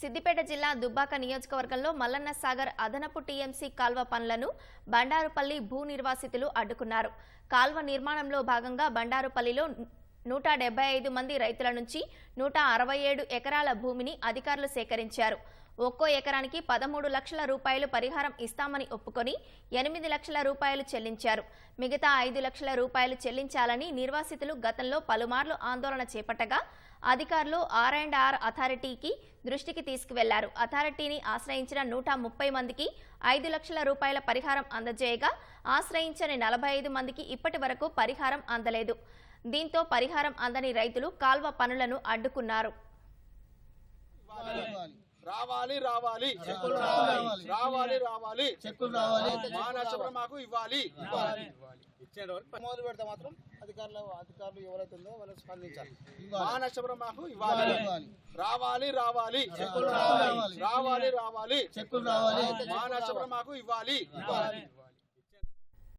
సిద్దిపేట జిల్లా దుబ్బాక నియోజకవర్గంలో మల్లన్న సాగర్ అదనపు టీఎంసీ కాల్వ పనులను బండారుపల్లి భూ నిర్వాసితులు అడ్డుకున్నారు. కాల్వ నిర్మాణంలో భాగంగా బండారుపల్లిలో నూట డెబ్బై ఐదు మంది రైతుల నుంచి నూట అరవై ఏడు ఎకరాల భూమిని అధికారులు సేకరించారు. ఒక్కో ఎకరానికి పదమూడు లక్షల రూపాయలు పరిహారం ఇస్తామని ఒప్పుకొని ఎనిమిది లక్షల రూపాయలు చెల్లించారు. మిగతా ఐదు లక్షల రూపాయలు చెల్లించాలని నిర్వాసితులు గతంలో పలుమార్లు ఆందోళన చేపట్టగా అధికారులు ఆర్ అండ్ ఆర్ అథారిటీకి దృష్టికి తీసుకువెళ్ళారు. అథారిటీని ఆశ్రయించిన నూట ముప్పై మందికి ఐదు లక్షల రూపాయల పరిహారం అందజేయగా ఆశ్రయించని నలభై ఐదు మందికి ఇప్పటి వరకు పరిహారం అందలేదు. దీంతో పరిహారం అందని రైతులు కాల్వ పనులను అడ్డుకున్నారు. రావాలి. రావాలి చెక్కులు రావాలి. రావాలి. రావాలి చెక్కులు రావాలి. మా మాకు ఇవ్వాలి. మొదలు పెడితే మాత్రం అధికారులు అధికారులు ఎవరైతే ఉందో వాళ్ళు స్పందించాలి. మా మాకు ఇవ్వాలి. ఇవ్వాలి. రావాలి రావాలి. చెక్కులు రావాలి. రావాలి రావాలి. చెక్కులు రావాలి. మా నష్టపరం మాకు ఇవ్వాలి.